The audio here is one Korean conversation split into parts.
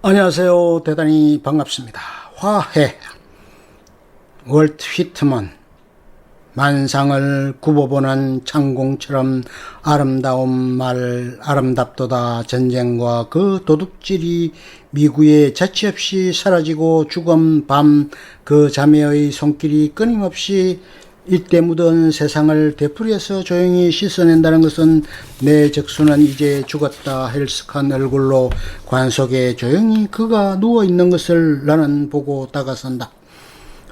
안녕하세요. 대단히 반갑습니다. 화해. 월트 휘트먼. 만상을 굽어보는 창공처럼 아름다운 말, 아름답도다 전쟁과 그 도둑질이 미구에 자취 없이 사라지고 죽음 밤그 자매의 손길이 끊임없이 이때 묻은 세상을 되풀이해서 조용히 씻어낸다는 것은 내 적수는 이제 죽었다 헬스한 얼굴로 관 속에 조용히 그가 누워 있는 것을 나는 보고 다가선다.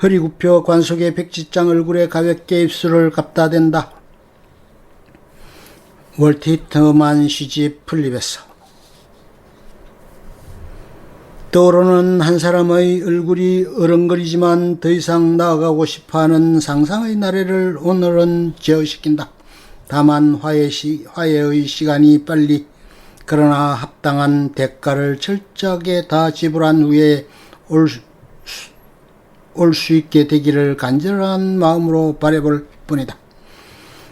허리 굽혀 관 속에 백지장 얼굴에 가볍게 입술을 갖다 댄다. 월트 히트만 시집 풀립했어. 떠오르는 한 사람의 얼굴이 어른거리지만 더 이상 나아가고 싶어하는 상상의 나래를 오늘은 제어시킨다. 다만 화해 시, 화해의 시간이 빨리 그러나 합당한 대가를 철저하게 다 지불한 후에 올 수 있게 되기를 간절한 마음으로 바래볼 뿐이다.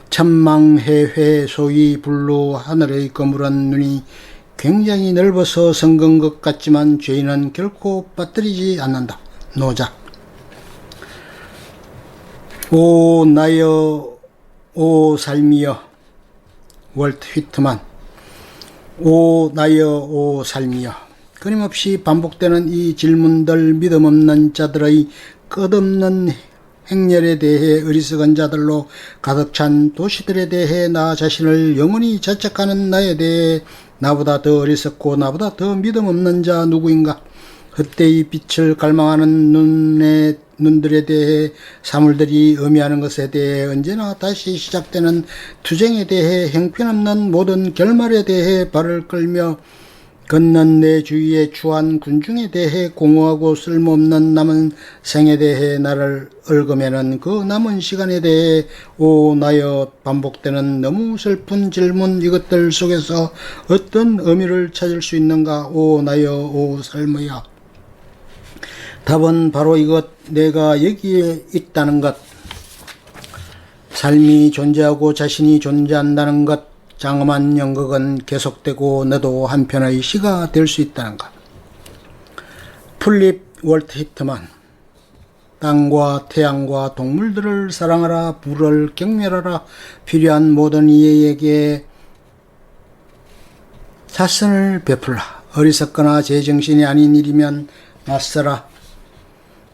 천망해회 소위 불로 하늘의 거물은 눈이 굉장히 넓어서 성근 것 같지만 죄인은 결코 빠뜨리지 않는다. 노자. 오 나여 오 삶이여 월트 휘트만 오 나여 오 삶이여 끊임없이 반복되는 이 질문들 믿음 없는 자들의 끝없는 행렬에 대해 어리석은 자들로 가득 찬 도시들에 대해 나 자신을 영원히 자책하는 나에 대해 나보다 더 어리석고 나보다 더 믿음 없는 자 누구인가? 헛되이 빛을 갈망하는 눈의 눈들에 대해 사물들이 의미하는 것에 대해 언제나 다시 시작되는 투쟁에 대해 형편없는 모든 결말에 대해 발을 끌며 걷는 내 주위의 추한 군중에 대해 공허하고 쓸모없는 남은 생에 대해 나를 얽으면은 그 남은 시간에 대해 오 나여 반복되는 너무 슬픈 질문 이것들 속에서 어떤 의미를 찾을 수 있는가? 오 나여 오 삶이야 답은 바로 이것 내가 여기에 있다는 것. 삶이 존재하고 자신이 존재한다는 것 장엄한 연극은 계속되고 너도 한편의 시가 될 수 있다는 것. 풀립 월트 히트만 땅과 태양과 동물들을 사랑하라 불을 경멸하라 필요한 모든 이에게 사선을 베풀라. 어리석거나 제정신이 아닌 일이면 낯서라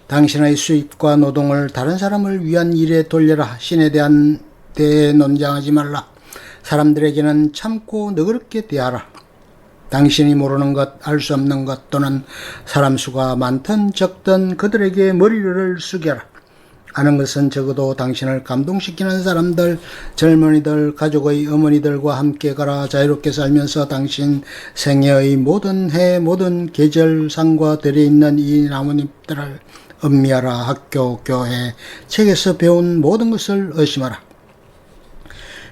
당신의 수입과 노동을 다른 사람을 위한 일에 돌려라. 신에 대한 대해 논장하지 말라 사람들에게는 참고 너그럽게 대하라. 당신이 모르는 것, 알 수 없는 것 또는 사람 수가 많든 적든 그들에게 머리를 숙여라. 아는 것은 적어도 당신을 감동시키는 사람들, 젊은이들, 가족의 어머니들과 함께 가라 자유롭게 살면서 당신 생애의 모든 해, 모든 계절, 상과 들에 있는 이 나뭇잎들을 음미하라. 학교, 교회, 책에서 배운 모든 것을 의심하라.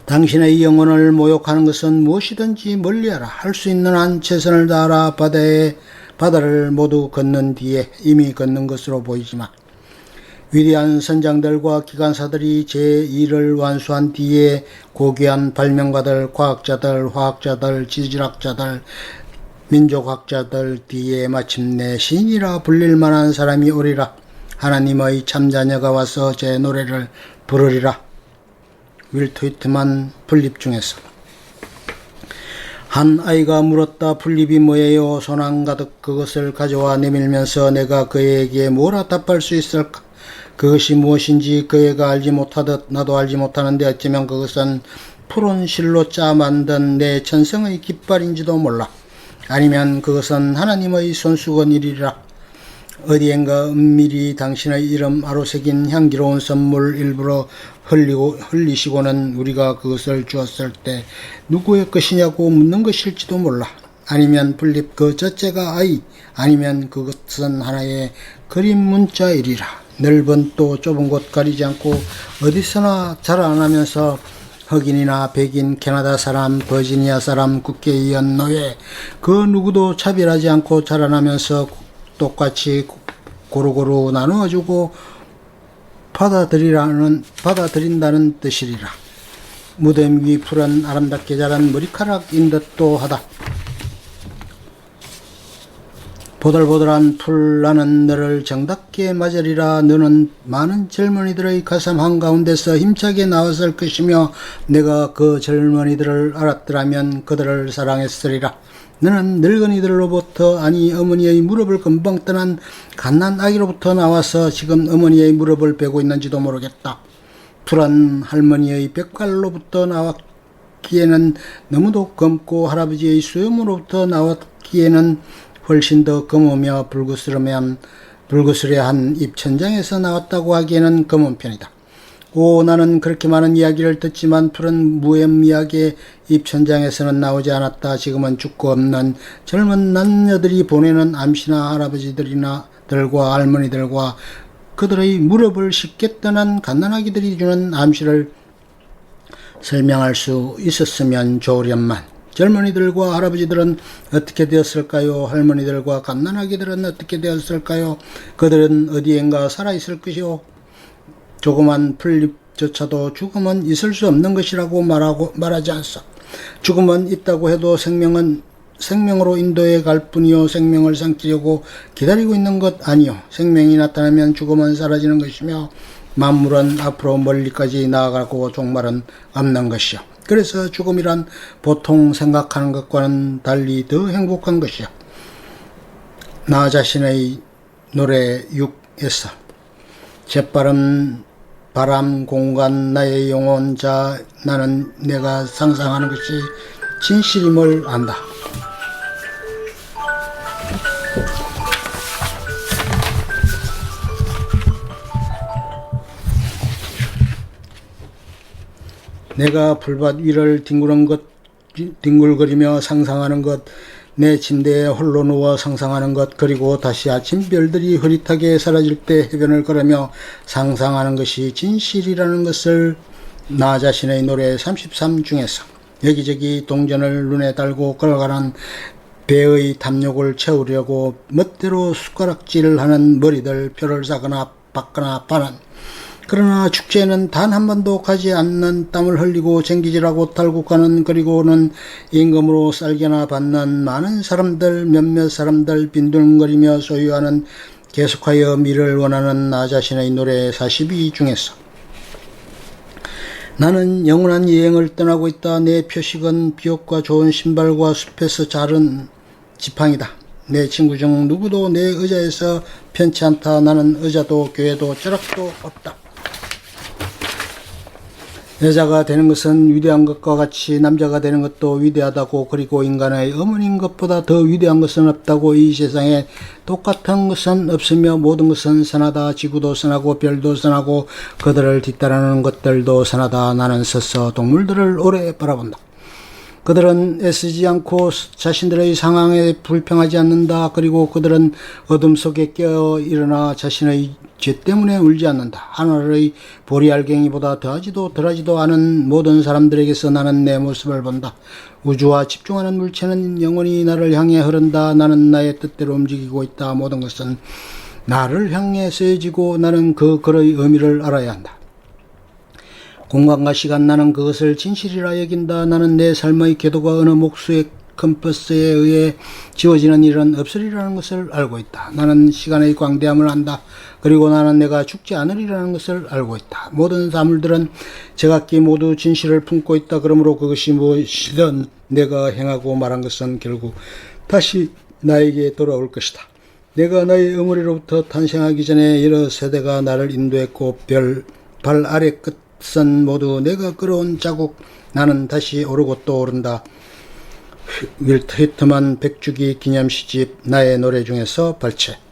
당신의 영혼을 모욕하는 것은 무엇이든지 멀리하라. 할 수 있는 한 최선을 다하라. 바다에 바다를 모두 걷는 뒤에 이미 걷는 것으로 보이지만 위대한 선장들과 기관사들이 제2를 완수한 뒤에 고귀한 발명가들, 과학자들, 화학자들, 지질학자들, 민족학자들 뒤에 마침내 신이라 불릴 만한 사람이 오리라. 하나님의 참자녀가 와서 제 노래를 부르리라. 윌트위트만 풀립 중에서 한 아이가 물었다 풀립이 뭐예요? 손안 가득 그것을 가져와 내밀면서 내가 그에게 뭐라 답할 수 있을까? 그것이 무엇인지 그애가 알지 못하듯 나도 알지 못하는데 어쩌면 그것은 푸른 실로 짜 만든 내 천성의 깃발인지도 몰라. 아니면 그것은 하나님의 손수건이리라 어디엔가 은밀히 당신의 이름 아로 새긴 향기로운 선물 일부러 흘리고, 흘리시고는 우리가 그것을 주었을 때 누구의 것이냐고 묻는 것일지도 몰라. 아니면 분립 그 첫째가 아이, 아니면 그것은 하나의 그림 문자이리라. 넓은 또 좁은 곳 가리지 않고 어디서나 자라나면서 흑인이나 백인, 캐나다 사람, 버지니아 사람, 국회의원, 노예, 그 누구도 차별하지 않고 자라나면서 똑같이 고루고루 나누어주고 받아들이라는 받아들인다는 뜻이리라. 무덤 위 푸른 아름답게 자란 머리카락인 듯도 하다. 보들보들한 풀 나는 너를 정답게 맞으리라 너는 많은 젊은이들의 가슴 한가운데서 힘차게 나왔을 것이며 내가 그 젊은이들을 알았더라면 그들을 사랑했으리라 너는 늙은이들로부터 아니 어머니의 무릎을 금방 떠난 갓난 아기로부터 나와서 지금 어머니의 무릎을 베고 있는지도 모르겠다 푸른 할머니의 벽갈로부터 나왔기에는 너무도 검고 할아버지의 수염으로부터 나왔기에는 훨씬 더 검으며 불그스름한 불그스레한 입천장에서 나왔다고 하기에는 검은 편이다. 오 나는 그렇게 많은 이야기를 듣지만 푸른 무엠미하게 입천장에서는 나오지 않았다. 지금은 죽고 없는 젊은 남녀들이 보내는 암시나 할아버지들이나 들과 할머니들과 그들의 무릎을 쉽게 떠난 갓난아기들이 주는 암시를 설명할 수 있었으면 좋으련만 젊은이들과 할아버지들은 어떻게 되었을까요? 할머니들과 갓난아기들은 어떻게 되었을까요? 그들은 어디엔가 살아있을 것이요. 조그만 풀잎조차도 죽음은 있을 수 없는 것이라고 말하고 말하지 않소. 죽음은 있다고 해도 생명은 생명으로 인도해 갈 뿐이요 생명을 삼키려고 기다리고 있는 것 아니요. 생명이 나타나면 죽음은 사라지는 것이며 만물은 앞으로 멀리까지 나아가고 종말은 없는 것이요. 그래서 죽음이란 보통 생각하는 것과는 달리 더 행복한 것이요. 나 자신의 노래 6에서 재빠른 바람 공간 나의 영혼 자 나는 내가 상상하는 것이 진실임을 안다. 내가 불밭 위를 뒹구는 것, 뒹굴거리며 상상하는 것, 내 침대에 홀로 누워 상상하는 것, 그리고 다시 아침 별들이 흐릿하게 사라질 때 해변을 걸으며 상상하는 것이 진실이라는 것을 나 자신의 노래 33 중에서 여기저기 동전을 눈에 달고 걸어가는 배의 탐욕을 채우려고 멋대로 숟가락질을 하는 머리들 표를 사거나 받거나 파는 그러나 축제에는 단 한 번도 가지 않는 땀을 흘리고 쟁기질하고 탈국하는 그리고는 임금으로 쌀게나 받는 많은 사람들 몇몇 사람들 빈둥거리며 소유하는 계속하여 미를 원하는 나 자신의 노래 42 중에서 나는 영원한 여행을 떠나고 있다. 내 표식은 비옥과 좋은 신발과 숲에서 자른 지팡이다. 내 친구 중 누구도 내 의자에서 편치 않다. 나는 의자도 교회도 쩌락도 없다. 여자가 되는 것은 위대한 것과 같이 남자가 되는 것도 위대하다고 그리고 인간의 어머니인 것보다 더 위대한 것은 없다고 이 세상에 똑같은 것은 없으며 모든 것은 선하다. 지구도 선하고 별도 선하고 그들을 뒤따르는 것들도 선하다. 나는 서서 동물들을 오래 바라본다 그들은 애쓰지 않고 자신들의 상황에 불평하지 않는다. 그리고 그들은 어둠 속에 깨어 일어나 자신의 죄 때문에 울지 않는다. 하늘의 보리알갱이보다 더하지도 덜하지도 않은 모든 사람들에게서 나는 내 모습을 본다. 우주와 집중하는 물체는 영원히 나를 향해 흐른다. 나는 나의 뜻대로 움직이고 있다. 모든 것은 나를 향해 쓰여지고 나는 그 글의 의미를 알아야 한다. 공간과 시간 나는 그것을 진실이라 여긴다. 나는 내 삶의 궤도가 어느 목수의 컴퍼스에 의해 지워지는 일은 없으리라는 것을 알고 있다. 나는 시간의 광대함을 안다. 그리고 나는 내가 죽지 않으리라는 것을 알고 있다. 모든 사물들은 제각기 모두 진실을 품고 있다. 그러므로 그것이 무엇이든 내가 행하고 말한 것은 결국 다시 나에게 돌아올 것이다. 내가 나의 어머니로부터 탄생하기 전에 여러 세대가 나를 인도했고 별 발 아래 끝 은 모두 내가 끌어온 자국 나는 다시 오르고 또 오른다. 윌트 히트만 백주기 기념시집 나의 노래 중에서 발췌